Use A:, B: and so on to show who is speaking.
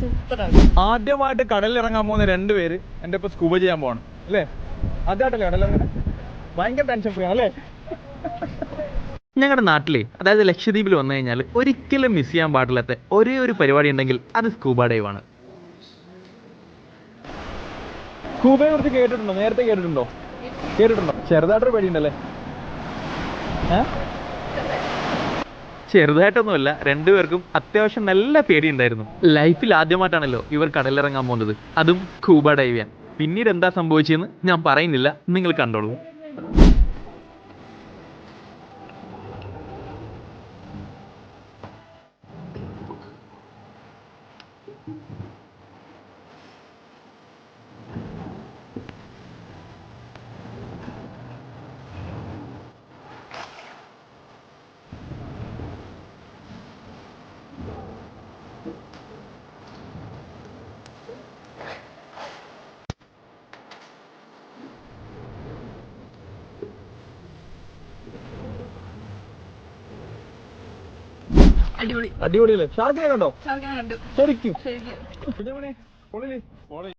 A: സൂപ്പറാണ്.
B: ആദ്യമായിട്ട് കടലിൽ ഇറങ്ങാൻ പോകുന്ന രണ്ടുപേര് എന്റെ ഇപ്പൊ സ്കൂബ ചെയ്യാൻ പോകണം അല്ലേ? ആദ്യമായിട്ടല്ലേ കടലിറങ്ങുന്നത് ഭയങ്കര ടെൻഷൻ ഫ്രീ ആണല്ലേ?
C: ഞങ്ങളുടെ നാട്ടിലെ അതായത് ലക്ഷദ്വീപിൽ വന്നു കഴിഞ്ഞാൽ ഒരിക്കലും മിസ് ചെയ്യാൻ പാടില്ലാത്ത ഒരേ ഒരു പരിപാടി ഉണ്ടെങ്കിൽ അത് സ്കൂബ ഡൈവ് ആണ്.
B: സ്കൂബയെ കുറിച്ച് കേട്ടിട്ടുണ്ടോ? നേരത്തെ കേട്ടിട്ടുണ്ടോ? കേട്ടിട്ടുണ്ടോ? ചെറുതായിട്ടൊരു പേടിയുണ്ടല്ലേ?
C: ചെറുതായിട്ടൊന്നുമല്ല രണ്ടുപേർക്കും അത്യാവശ്യം നല്ല പേടിയുണ്ടായിരുന്നു. ലൈഫിൽ ആദ്യമായിട്ടാണല്ലോ ഇവർ കടലിറങ്ങാൻ പോകുന്നത്. അതും കൂബ ഡൈവ് ചെയ്യാൻ. പിന്നീട് എന്താ സംഭവിച്ചതെന്ന് ഞാൻ പറയുന്നില്ല. നിങ്ങൾ കണ്ടോളൂ.
A: അടിപൊളി.
B: അടിപൊളിയല്ലേ? ഷാർക്കിനെ കണ്ടോ?
A: ഷാർക്കിനെ കണ്ടു.
B: ശരിക്കും.